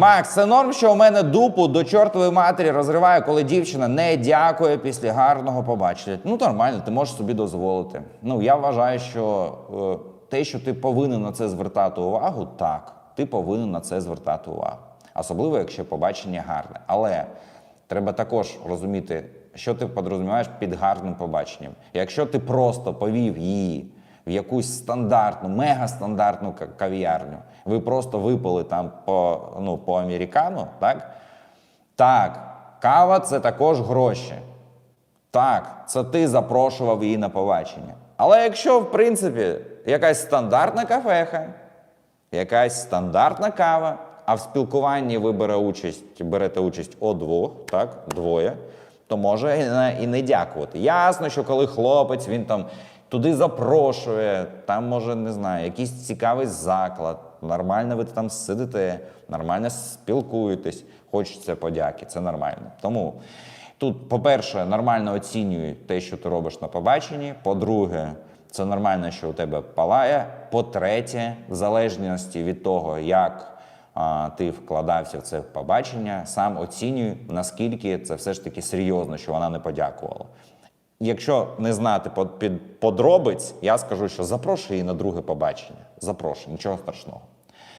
Макс, це норм, що у мене дупу до чортової матері розриває, коли дівчина не дякує після гарного побачення. Ну, нормально, ти можеш собі дозволити. Ну, я вважаю, що е, те, що ти повинен на це звертати увагу, так, ти повинен на це звертати увагу. Особливо, якщо побачення гарне. Але треба також розуміти, що ти подрозуміваєш під гарним побаченням. Якщо ти просто повів її в якусь стандартну, мегастандартну кав'ярню, ви просто випили там по, ну, по американу, так? Так, кава це також гроші. Так, це ти запрошував її на побачення. Але якщо, в принципі, якась стандартна кафеха, якась стандартна кава, а в спілкуванні ви бере участь, берете участь о двох, так, двоє, то може і не, дякувати. Ясно, що коли хлопець він там туди запрошує, там може, не знаю, якийсь цікавий заклад, нормально ви там сидите, нормально спілкуєтесь, хочеться подяки, це нормально. Тому тут, по-перше, нормально оцінюй те, що ти робиш на побаченні. По-друге, це нормально, що у тебе палає. По-третє, в залежності від того, як ти вкладався в це побачення, сам оцінюй, наскільки це все ж таки серйозно, що вона не подякувала. Якщо не знати под- під подробиць, я скажу, що запрошую її на друге побачення. Запрошую, нічого страшного.